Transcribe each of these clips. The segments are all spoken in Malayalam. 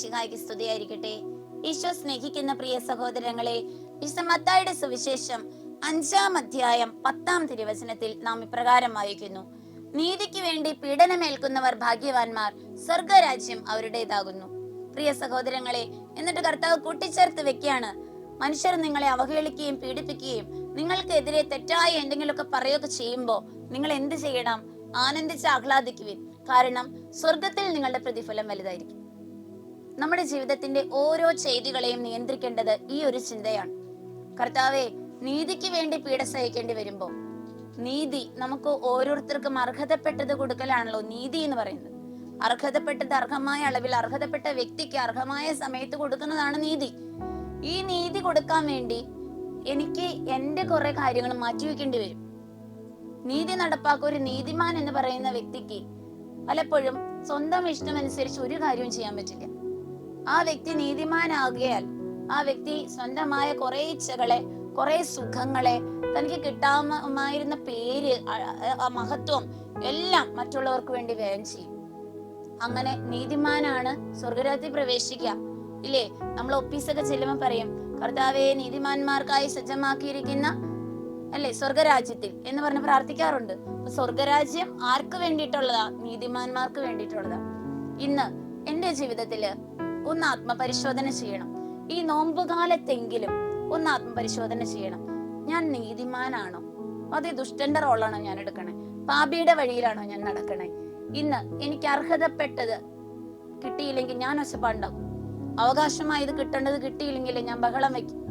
ശിഹായ്ക്ക് സ്തുതിയായിരിക്കട്ടെ ഈശോ സ്നേഹിക്കുന്ന പ്രിയ സഹോദരങ്ങളെ വിശമത്തായുടെ സുവിശേഷം അഞ്ചാം അധ്യായം പത്താം തിരുവചനത്തിൽ നാം ഇപ്രകാരം വായിക്കുന്നു. നീതിക്ക് വേണ്ടി പീഡനമേൽക്കുന്നവർ ഭാഗ്യവാന്മാർ സ്വർഗരാജ്യം അവരുടേതാകുന്നു. പ്രിയ സഹോദരങ്ങളെ എന്നിട്ട് കർത്താവ് കൂട്ടിച്ചേർത്ത് വെക്കുകയാണ്. മനുഷ്യർ നിങ്ങളെ അവഹേളിക്കുകയും പീഡിപ്പിക്കുകയും നിങ്ങൾക്കെതിരെ തെറ്റായ എന്തെങ്കിലുമൊക്കെ പറയുകയൊക്കെ ചെയ്യുമ്പോൾ നിങ്ങൾ എന്ത് ചെയ്യണം? ആനന്ദിച്ച് ആഹ്ലാദിക്കുവിൻ. കാരണം സ്വർഗത്തിൽ നിങ്ങളുടെ പ്രതിഫലം വലുതായിരിക്കും. നമ്മുടെ ജീവിതത്തിന്റെ ഓരോ ചെയ്തികളെയും നിയന്ത്രിക്കേണ്ടത് ഈ ഒരു ചിന്തയാണ്. കർത്താവെ നീതിക്ക് വേണ്ടി പീഡ സഹിക്കേണ്ടി വരുമ്പോ നീതി നമുക്ക് ഓരോരുത്തർക്കും അർഹതപ്പെട്ടത് കൊടുക്കലാണല്ലോ നീതി എന്ന് പറയുന്നത്. അർഹതപ്പെട്ടത് അർഹമായ അളവിൽ അർഹതപ്പെട്ട വ്യക്തിക്ക് അർഹമായ സമയത്ത് കൊടുക്കുന്നതാണ് നീതി. ഈ നീതി കൊടുക്കാൻ വേണ്ടി എനിക്ക് എന്റെ കുറെ കാര്യങ്ങൾ മാറ്റിവെക്കേണ്ടി വരും. നീതി നടപ്പാക്കുക ഒരു നീതിമാൻ എന്ന് പറയുന്ന വ്യക്തിക്ക് പലപ്പോഴും സ്വന്തം ഇഷ്ടമനുസരിച്ച് ഒരു കാര്യവും ചെയ്യാൻ പറ്റില്ല. ആ വ്യക്തി നീതിമാനാകിയാൽ ആ വ്യക്തി സ്വന്തമായ കുറെ ഇച്ഛകളെ കുറെ സുഖങ്ങളെ തനിക്ക് കിട്ടാമായിരുന്ന പേര് ആ മഹത്വം എല്ലാം മറ്റുള്ളവർക്ക് വേണ്ടി വ്യയം ചെയ്യും. അങ്ങനെ നീതിമാനാണ് സ്വർഗരാജ്യത്തിൽ പ്രവേശിക്കുക. ഇല്ലേ? നമ്മൾ ഓഫീസൊക്കെ ചെല്ലുമ്പോൾ പറയും കർത്താവെ നീതിമാന്മാർക്കായി സജ്ജമാക്കിയിരിക്കുന്ന അല്ലെ സ്വർഗരാജ്യത്തിൽ എന്ന് പറഞ്ഞ് പ്രാർത്ഥിക്കാറുണ്ട്. സ്വർഗരാജ്യം ആർക്ക് വേണ്ടിയിട്ടുള്ളതാ? നീതിമാന്മാർക്ക് വേണ്ടിയിട്ടുള്ളതാ. ഇന്ന് എന്റെ ജീവിതത്തിൽ ഒന്ന് ആത്മപരിശോധന ചെയ്യണം. ഈ നോമ്പുകാലത്തെങ്കിലും ഒന്ന് ആത്മപരിശോധന ചെയ്യണം. ഞാൻ നീതിമാനാണോ? അതേ ദുഷ്ടന്റെ റോളാണോ ഞാൻ എടുക്കണേ? പാപിയുടെ വഴിയിലാണോ ഞാൻ നടക്കണേ? ഇന്ന് എനിക്ക് അർഹതപ്പെട്ടത് കിട്ടിയില്ലെങ്കിൽ ഞാൻ ഒച്ചപ്പാണ്ടാകും അവകാശമായത് കിട്ടേണ്ടത് കിട്ടിയില്ലെങ്കിൽ ഞാൻ ബഹളം വെക്കും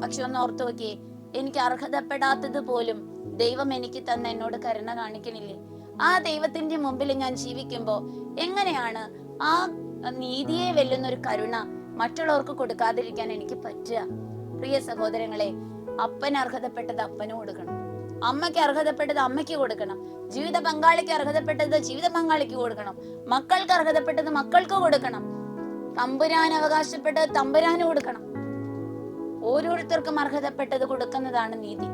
പക്ഷെ ഒന്ന് ഓർത്തു നോക്കിയേ എനിക്ക് അർഹതപ്പെടാത്തത് പോലും ദൈവം എനിക്ക് തന്ന എന്നോട് കരുണ കാണിക്കണില്ലേ? ആ ദൈവത്തിന്റെ മുമ്പിൽ ഞാൻ ജീവിക്കുമ്പോ എങ്ങനെയാണ് ആ നീതിയെ വെല്ലുന്ന ഒരു കരുണ മറ്റുള്ളവർക്ക് കൊടുക്കാതിരിക്കാൻ എനിക്ക് പറ്റുക. പ്രിയ സഹോദരങ്ങളെ അപ്പൻ അർഹതപ്പെട്ടത് അപ്പന് കൊടുക്കണം. അമ്മയ്ക്ക് അർഹതപ്പെട്ടത് അമ്മയ്ക്ക് കൊടുക്കണം. ജീവിത പങ്കാളിക്ക് അർഹതപ്പെട്ടത് ജീവിത പങ്കാളിക്ക് കൊടുക്കണം. മക്കൾക്ക് അർഹതപ്പെട്ടത് മക്കൾക്ക് കൊടുക്കണം. തമ്പുരാൻ അവകാശപ്പെട്ടത് തമ്പുരാന് കൊടുക്കണം. ഓരോരുത്തർക്കും അർഹതപ്പെട്ടത് കൊടുക്കുന്നതാണ് നീതി.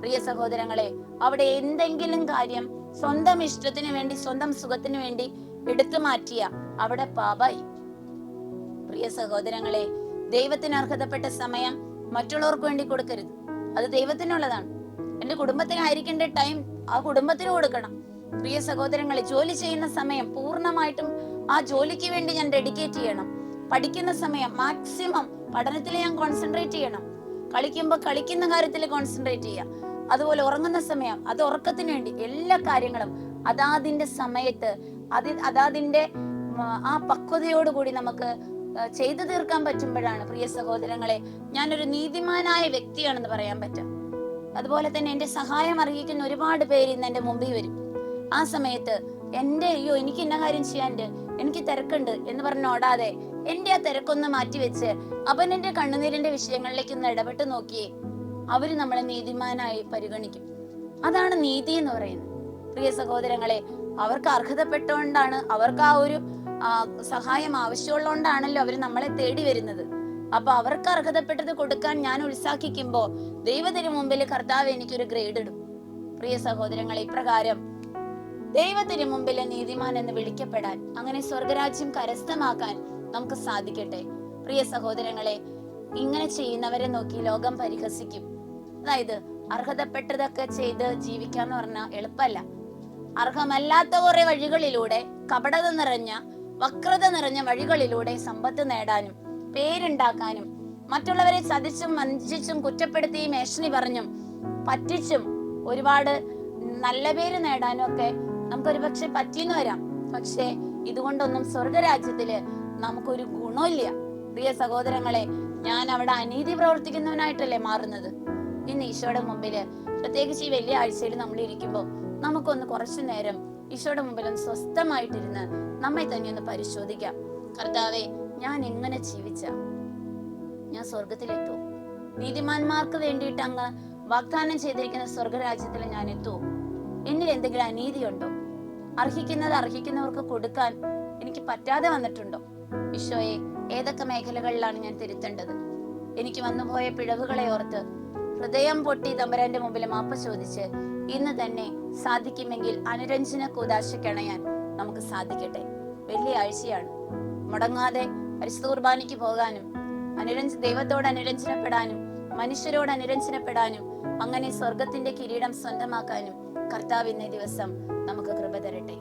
പ്രിയ സഹോദരങ്ങളെ അവിടെ എന്തെങ്കിലും കാര്യം സ്വന്തം ഇഷ്ടത്തിന് വേണ്ടി സ്വന്തം സുഖത്തിന് വേണ്ടി എടുത്തു മാറ്റിയ അവിടെ പാപായി. പ്രിയ സഹോദരങ്ങളെ ദൈവത്തിന് അർഹതപ്പെട്ട സമയം മറ്റുള്ളവർക്ക് വേണ്ടി കൊടുക്കരുത്. അത് ദൈവത്തിനുള്ളതാണ്. എന്റെ കുടുംബത്തിനായിരിക്കേണ്ട ടൈം ആ കുടുംബത്തിന് കൊടുക്കണം. പ്രിയ സഹോദരങ്ങളെ ജോലി ചെയ്യുന്ന സമയം പൂർണമായിട്ടും ആ ജോലിക്ക് വേണ്ടി ഞാൻ ഡെഡിക്കേറ്റ് ചെയ്യണം. പഠിക്കുന്ന സമയം മാക്സിമം പഠനത്തിൽ ഞാൻ കോൺസെൻട്രേറ്റ് ചെയ്യണം. കളിക്കുമ്പോൾ കളിക്കുന്ന കാര്യത്തിൽ കോൺസെൻട്രേറ്റ് ചെയ്യുക. അതുപോലെ ഉറങ്ങുന്ന സമയം അത് ഉറക്കത്തിന് വേണ്ടി എല്ലാ കാര്യങ്ങളും അതാതിന്റെ സമയത്ത് അത് അതാതിന്റെ ആ പക്വതയോടുകൂടി നമുക്ക് ചെയ്തു തീർക്കാൻ പറ്റുമ്പോഴാണ് പ്രിയ സഹോദരങ്ങളെ ഞാനൊരു നീതിമാനായ വ്യക്തിയാണെന്ന് പറയാൻ പറ്റും. അതുപോലെ തന്നെ എന്റെ സഹായം അറിയിക്കുന്ന ഒരുപാട് പേര് ഇന്ന് എന്റെ മുമ്പിൽ വരും. ആ സമയത്ത് എന്റെ അയ്യോ എനിക്ക് ഇന്ന കാര്യം ചെയ്യാനുണ്ട് എനിക്ക് തിരക്കുണ്ട് എന്ന് പറഞ്ഞ് ഓടാതെ എന്റെ ആ തിരക്കൊന്ന് മാറ്റിവെച്ച് അവൻ എന്റെ കണ്ണുനീരിന്റെ വിഷയങ്ങളിലേക്ക് ഒന്ന് ഇടപെട്ട് നോക്കിയേ അവർ നമ്മളെ നീതിമാനായി പരിഗണിക്കും. അതാണ് നീതി എന്ന് പറയുന്നത്. പ്രിയ സഹോദരങ്ങളെ അവർക്ക് അർഹതപ്പെട്ടുകൊണ്ടാണ് അവർക്ക് ആ ഒരു സഹായം ആവശ്യമുള്ളതുകൊണ്ടാണല്ലോ അവർ നമ്മളെ തേടി വരുന്നത്. അപ്പൊ അവർക്ക് അർഹതപ്പെട്ടത് കൊടുക്കാൻ ഞാൻ ഉത്സാഹിക്കുമ്പോ ദൈവത്തിന് മുമ്പിൽ കർത്താവ് എനിക്കൊരു ഗ്രേഡ് ഇടും. പ്രിയ സഹോദരങ്ങളെ ഇപ്രകാരം ദൈവത്തിന് മുമ്പിൽ നീതിമാൻ എന്ന് വിളിക്കപ്പെടാൻ അങ്ങനെ സ്വർഗരാജ്യം കരസ്ഥമാക്കാൻ നമുക്ക് സാധിക്കട്ടെ. പ്രിയ സഹോദരങ്ങളെ ഇങ്ങനെ ചെയ്യുന്നവരെ നോക്കി ലോകം പരിഹസിക്കും. അതായത് അർഹതപ്പെട്ടതൊക്കെ ചെയ്ത് ജീവിക്കാന്ന് പറഞ്ഞാൽ എളുപ്പമല്ല അർഹമല്ലാത്ത കുറെ വഴികളിലൂടെ കപടത നിറഞ്ഞ വക്രത നിറഞ്ഞ വഴികളിലൂടെ സമ്പത്ത് നേടാനും പേരുണ്ടാക്കാനും മറ്റുള്ളവരെ ചതിച്ചും വഞ്ചിച്ചും കുറ്റപ്പെടുത്തിയും ഏഷണി പറഞ്ഞും പറ്റിച്ചും ഒരുപാട് നല്ല പേര് നേടാനും ഒക്കെ നമുക്ക് ഒരുപക്ഷെ പറ്റിയെന്ന് വരാം. പക്ഷേ ഇതുകൊണ്ടൊന്നും സ്വർഗരാജ്യത്തിൽ നമുക്കൊരു ഗുണമില്ല പ്രിയ സഹോദരങ്ങളെ ഞാൻ അവിടെ അനീതി പ്രവർത്തിക്കുന്നവനായിട്ടല്ലേ മാറുന്നത്? ഇന്ന് ഈശോയുടെ മുമ്പിൽ പ്രത്യേകിച്ച് ഈ വലിയ ആഴ്ചയിൽ നമ്മൾ ഇരിക്കുമ്പോൾ നമുക്കൊന്ന് കുറച്ചു നേരം ഈശോയുടെ മുമ്പിൽ ഒന്ന് സ്വസ്ഥമായിട്ടിരുന്ന് നമ്മെ തന്നെ ഒന്ന് പരിശോധിക്കാം. കർത്താവെ ഞാൻ എങ്ങനെ ജീവിച്ച? ഞാൻ സ്വർഗത്തിലെത്തു നീതിമാന്മാർക്ക് വേണ്ടിയിട്ട് അങ്ങ് വാഗ്ദാനം ചെയ്തിരിക്കുന്ന സ്വർഗരാജ്യത്തിൽ ഞാൻ എത്തു. എന്നിൽ എന്തെങ്കിലും അനീതിയുണ്ടോ? അർഹിക്കുന്നത് അർഹിക്കുന്നവർക്ക് കൊടുക്കാൻ എനിക്ക് പറ്റാതെ വന്നിട്ടുണ്ടോ? ഈശോയെ ഏതൊക്കെ മേഖലകളിലാണ് ഞാൻ തിരുത്തേണ്ടത്? എനിക്ക് വന്നുപോയ പിഴവുകളെ ഓർത്ത് ഹൃദയം പൊട്ടി തമ്പരാന്റെ മുമ്പിൽ മാപ്പ് ചോദിച്ച് ഇന്ന് തന്നെ സാധിക്കുമെങ്കിൽ അനുരഞ്ജന കൂതാശക്കണയാൻ നമുക്ക് സാധിക്കട്ടെ. വെള്ളിയാഴ്ചയാണ് മുടങ്ങാതെ പരിശുദ്ധ കുർബാനയ്ക്ക് പോകാനും അനുരഞ്ജ ദൈവത്തോട് അനുരഞ്ജനപ്പെടാനും മനുഷ്യരോട് അനുരഞ്ജനപ്പെടാനും അങ്ങനെ സ്വർഗത്തിന്റെ കിരീടം സ്വന്തമാക്കാനും കർത്താവ് ഇന്നേ ദിവസം നമുക്ക് കൃപ തരട്ടെ.